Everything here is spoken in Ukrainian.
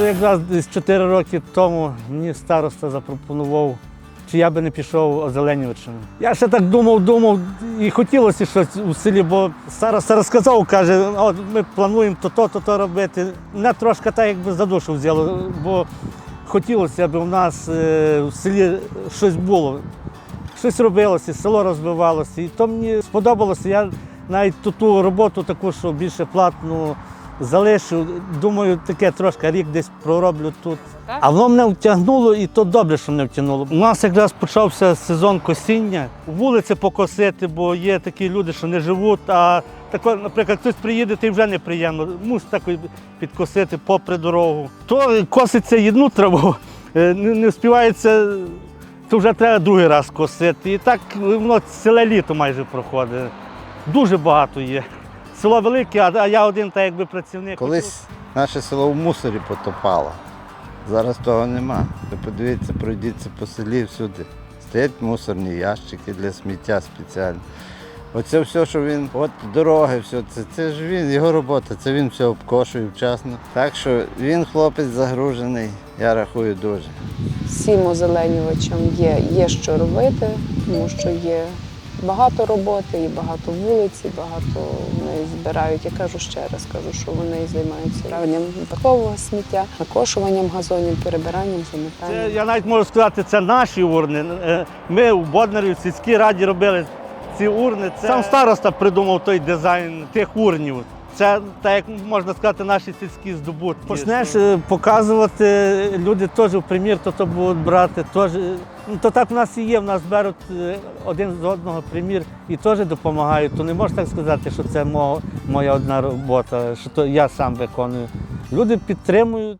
То якраз десь 4 роки тому мені староста запропонував, чи я би не пішов озеленювачем. Я ще так думав, думав, і хотілося щось у селі, бо староста розказав, каже, от ми плануємо то-то, то-то робити. Мене трошки так якби за душу взяло, бо хотілося б у нас е, в селі щось було. Щось робилося, село розвивалося. І то мені сподобалося. Я навіть ту, ту роботу таку, що більше платну залишив. Думаю, таке трошки рік десь пророблю тут. А воно мене втягнуло, і то добре, що мене втягнуло. У нас якраз почався сезон косіння. Вулиці покосити, бо є такі люди, що не живуть. А тако, наприклад, хтось приїде, то й вже неприємно. Мусить так підкосити попри дорогу. То коситься одну траву, е, не, не вспівається то вже треба другий раз косити. І так воно ціле літо майже проходить. Дуже багато є. Село велике, а я один так якби працівник. Колись наше село в мусорі потопало. Зараз того нема. Ви подивіться, пройдіться по селі всюди. Стоять мусорні ящики для сміття спеціально. Оце все, що він, от дороги, все, це, це ж він, його робота, це він все обкошує вчасно. Так що він хлопець загружений, я рахую дуже. всім озеленювачам є, є що робити, тому що є багато роботи, і багато вулиць, і багато вони збирають. Я кажу ще раз, кажу, що вони займаються правильним паркового сміття, накошуванням газонів, перебиранням, Це, замітанням. я навіть можу сказати, це наші урни. Е, Ми у Боднарі, в сільській раді робили ці урни. Це... Сам староста придумав той дизайн тих урнів. Це, так як можна сказати, наші сільські здобутки. Почнеш е, показувати, люди теж в примір, то, то будуть брати. Теж, ну, то так в нас і є, в нас беруть е, один з одного примір і теж допомагають. То не можна так сказати, що це мо- моя одна робота, що то я сам виконую. Люди підтримують.